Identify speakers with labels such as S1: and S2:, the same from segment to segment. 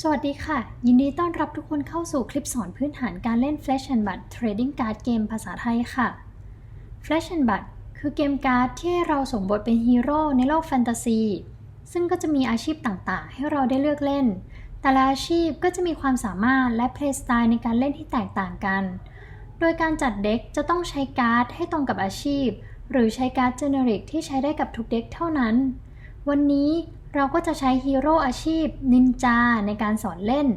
S1: สวัสดีค่ะ ยินดีต้อนรับทุกคนเข้าสู่คลิปสอนพื้นฐานการเล่น Flash and Bud Trading Card เกมภาษาไทยค่ะ Flash and Bud คือเกมการ์ดที่เราสมบทเป็นฮีโร่ในโลกแฟนตาซี ซึ่งก็จะมีอาชีพต่างๆ ให้เราได้เลือกเล่น แต่ละอาชีพก็จะมีความสามารถและเพลย์สไตล์ในการเล่นที่แตกต่างกัน โดยการจัดเด็กจะต้องใช้การ์ดให้ตรงกับอาชีพ หรือใช้การ์ดเจเนริกที่ใช้ได้กับทุกเด็กเท่านั้น วันนี้เราก็จะใช้ฮีโร่อาชีพนินจาในการสอนเล่น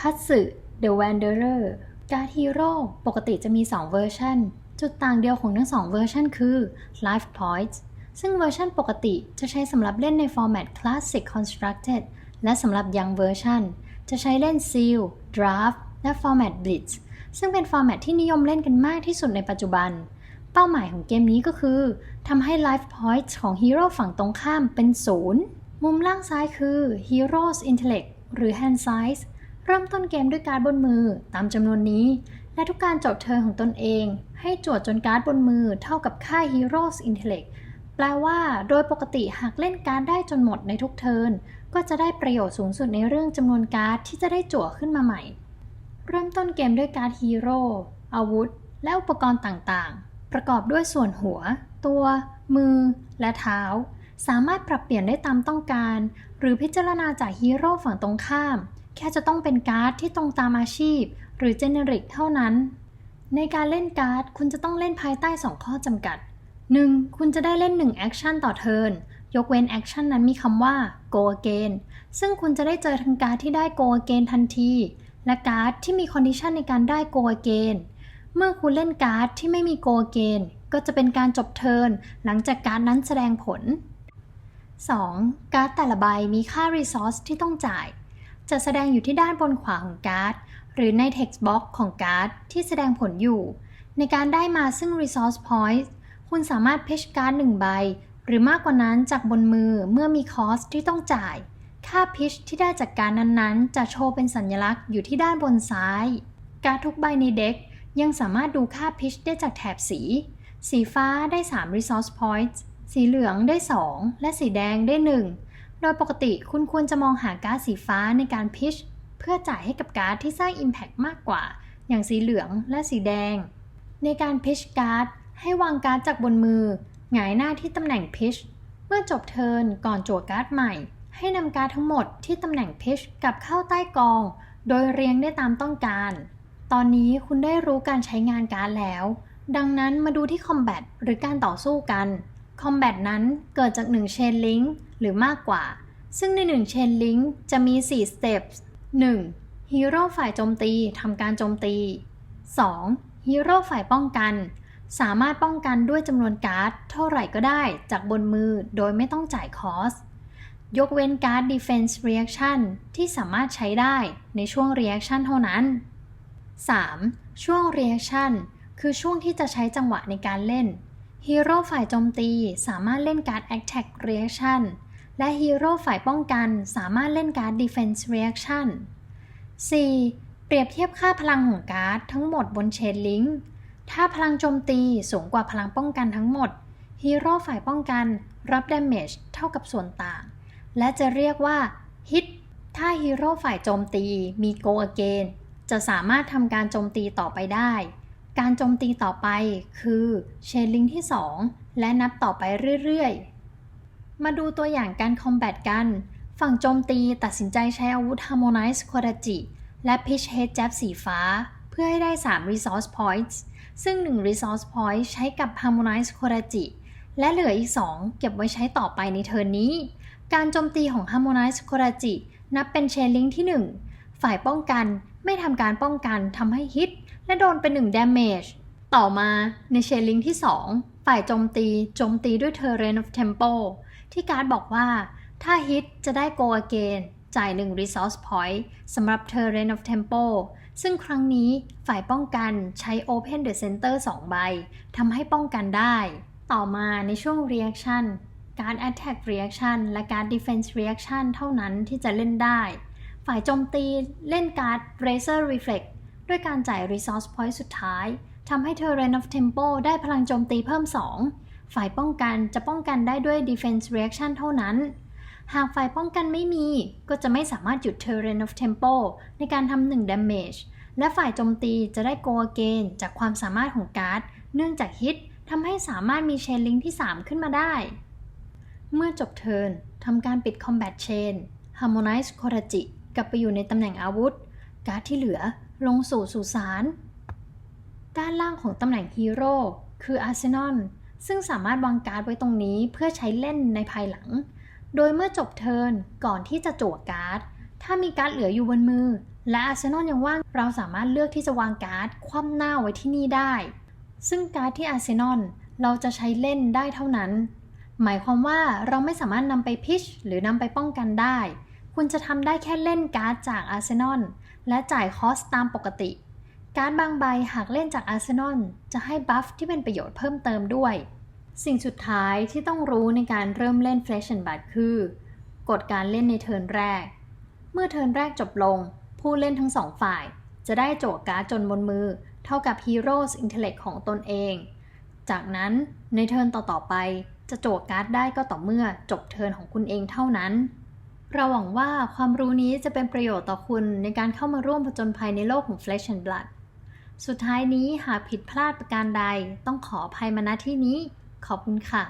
S1: คัตสึ The Wanderer การ์ดฮีโร่ปกติจะมี 2 เวอร์ชันจุดต่างเดียวของทั้ง 2 เวอร์ชันคือ Life Points ซึ่งเวอร์ชันปกติจะใช้สำหรับเล่นในฟอร์แมต Classic Constructed และสำหรับยังเวอร์ชันจะใช้เล่น Seal Draft และฟอร์แมต Blitz ซึ่งเป็นฟอร์แมตที่นิยมเล่นกันมากที่สุดในปัจจุบัน เป้าหมายของเกมนี้ก็คือทำให้ Life Point ของฮีโร่ฝั่งตรงข้ามเป็นศูนย์มุมล่างซ้ายคือ Heroes Intellect หรือ Hand Size เริ่มต้นเกมด้วยการ์ดบนมือตามจำนวนนี้ และทุกการจบเทิร์นของตนเอง ให้จวดจนการ์ดบนมือเท่ากับค่า Heroes Intellect แปลว่าโดยปกติหากเล่นการ์ดได้จนหมดในทุกเทิร์นก็จะได้ประโยชน์สูงสุดในเรื่องจำนวนการ์ดที่จะได้จั่วขึ้นมาใหม่ เริ่มต้นเกมด้วยการ์ดฮีโร่อาวุธ และอุปกรณ์ต่างๆ ประกอบด้วยส่วนหัว ตัว มือ และเท้า สามารถปรับเปลี่ยนได้ตามต้องการ หรือพิจารณาจากฮีโร่ฝั่งตรงข้าม แค่จะต้องเป็นการ์ดที่ตรงตามอาชีพ หรือเจเนริกเท่านั้น ในการเล่นการ์ดคุณจะต้องเล่นภายใต้ 2 ข้อจำกัด 1. คุณจะได้เล่น1แอคชั่นต่อเทิร์นยกเว้นแอคชั่นนั้นมีคำว่า go again ซึ่งคุณจะได้เจอทั้งการ์ดที่ได้ go again ทันที และการ์ดที่มีคอนดิชันในการได้ go again เมื่อคุณเล่นการ์ดที่ไม่มี go again ก็จะเป็นการจบเทิร์นหลังจากการ์ดนั้นแสดงผล 2. การ์ดแต่ละใบมีค่า resource ที่ต้องจ่าย จะแสดงอยู่ที่ด้านบนขวาของการ์ด หรือใน text box ของการ์ดที่แสดงผลอยู่ ในการได้มาซึ่ง resource point คุณสามารถเพชการ์ดหนึ่งใบ หรือมากกว่านั้นจากบนมือเมื่อมีคอสที่ต้องจ่าย ค่าพิชที่ได้จากการนั้นๆ จะโชว์เป็นสัญลักษณ์อยู่ที่ด้านบนซ้าย การ์ดทุกใบในเด็ก ยังสามารถดูค่าพิชได้จากแถบสี สีฟ้าได้ 3 resource points สีเหลืองได้ 2 และสีแดงได้ 1 โดยปกติคุณควรจะมองหาการ์ดสีฟ้าในการพิชเพื่อจ่ายให้กับการ์ดที่สร้าง Impact มากกว่า อย่างสีเหลืองและสีแดง ในการพิชการ์ดให้วางการ์ดจากบนมือ หงายหน้าที่ตำแหน่งพิชเมื่อจบเทิร์นก่อนจั่วการ์ดใหม่ ให้นำการ์ดทั้งหมดที่ตำแหน่งพิชกลับเข้าใต้กอง โดยเรียงได้ตามต้องการ ตอนนี้คุณได้รู้การใช้งานการ์ดแล้ว ดังนั้นมาดูที่คอมแบทหรือการต่อสู้กันคอมแบทนั้นเกิดจาก1 Chain Link หรือมากกว่า ซึ่งใน1 Chain Link จะมี 4 Steps 1. ฮีโร่ฝ่ายโจมตีทำการโจมตี 2. ฮีโร่ฝ่ายป้องกัน สามารถป้องกันด้วยจำนวนการ์ด เท่าไหร่ก็ได้จากบนมือโดยไม่ต้องจ่ายคอส ยกเว้นการ์ด Defense Reaction ที่สามารถใช้ได้ในช่วง Reaction เท่านั้น 3. ช่วง Reaction คือช่วงที่จะใช้จังหวะในการเล่นฮีโร่ฝ่ายโจมตีสามารถเล่นการ์ด Attack Reaction และฮีโร่ฝ่ายป้องกันสามารถเล่นการ์ด Defense Reaction 4. เปรียบเทียบค่าพลังของการ์ดทั้งหมดบนเชนลิงถ้าพลังโจมตีสูงกว่าพลังป้องกันทั้งหมดฮีโร่ฝ่ายป้องกันรับ damage เท่ากับส่วนต่าง และจะเรียกว่า hit ถ้าฮีโร่ฝ่ายโจมตีมี go again จะสามารถทำการโจมตีต่อไปได้ การโจมตีต่อไปคือเชนลิงที่ 2 และนับต่อไปเรื่อยๆ มาดูตัวอย่างการคอมแบทกัน ฝั่งโจมตีตัดสินใจใช้อาวุธ Harmonize k o r a j i และ Pitch Head Jab สีฟ้า เพื่อให้ได้ 3 Resource Points ซึ่ง 1 Resource Point ใช้กับ Harmonize k o r a j i และเหลืออีก 2 เก็บไว้ใช้ต่อไปในเทิร์นนี้ การโจมตีของ Harmonize k o r a j i นับเป็นเชนลิงที่ 1 ฝ่ายป้องกัน ไม่ทำการป้องกันทำให้ฮิต และโดนเป็น1 damage ต่อมาในเชนลิงที่ 2 ฝ่ายโจมตีโจมตีด้วย Terrain of Temple ที่การ์ดบอกว่าถ้าฮิตจะได้ go again จ่าย 1 resource point สำหรับ Terrain of Temple ซึ่งครั้งนี้ฝ่ายป้องกันใช้ Open the Center 2 ใบทำให้ป้องกันได้ ต่อมาในช่วง reaction การ attack reaction และการ defense reaction เท่านั้นที่จะเล่นได้ ฝ่ายโจมตีเล่นการ์ด Razor Reflect ด้วยการจ่าย resource point สุดท้ายทำให้ Terrain of Temple ได้พลังโจมตีเพิ่ม 2 ฝ่ายป้องกันจะป้องกันได้ด้วย defense reaction เท่านั้น หากฝ่ายป้องกันไม่มีก็จะไม่สามารถหยุด Terrain of Tempo ในการทำหนึ่ง damage และฝ่ายโจมตีจะได้ go again จากความสามารถของการ์ด เนื่องจากฮิตทำให้สามารถมีเชนลิงที่ 3 ขึ้นมาได้ เมื่อจบเทิร์นทำการปิด Combat Chain Harmonize Koraji กลับไปอยู่ในตำแหน่งอาวุธ การ์ดที่เหลือลงสู่สุสาน ด้านล่างของตำแหน่งฮีโร่คืออาร์เซนอลซึ่งสามารถวางการ์ดไว้ตรงนี้เพื่อใช้เล่นในภายหลัง โดยเมื่อจบเทิร์นก่อนที่จะจั่วการ์ด ถ้ามีการ์ดเหลืออยู่บนมือ และอาร์เซนอลยังว่าง เราสามารถเลือกที่จะวางการ์ดคว่ำหน้าไว้ที่นี่ได้ ซึ่งการ์ดที่อาร์เซนอลเราจะใช้เล่นได้เท่านั้น หมายความว่าเราไม่สามารถนำไปพิชหรือนำไปป้องกันได้ คุณจะทำได้แค่เล่นการ์ดจากอาร์เซนอลและจ่ายคอสตามปกติ การ์ดบางใบหากเล่นจากอาร์เซนอลจะให้บัฟที่เป็นประโยชน์เพิ่มเติมด้วย สิ่งสุดท้ายที่ต้องรู้ในการเริ่มเล่น Flash and Bud คือกฎการเล่นในเทิร์นแรก เมื่อเทิร์นแรกจบลง ผู้เล่นทั้งสองฝ่าย จะได้โจทย์การ์ดจนบนมือ เท่ากับ Heroes Intellect ของตนเอง จากนั้นในเทิร์นต่อๆไป จะโจทย์การ์ดได้ก็ต่อเมื่อจบเทิร์นของคุณเองเท่านั้น เราหวังว่าความรู้นี้จะเป็นประโยชน์ต่อคุณในการเข้ามาร่วมผจญภัยในโลกของ Flesh and Blood สุดท้ายนี้หากผิดพลาดประการใดต้องขออภัยมาณที่นี้ ขอบคุณค่ะ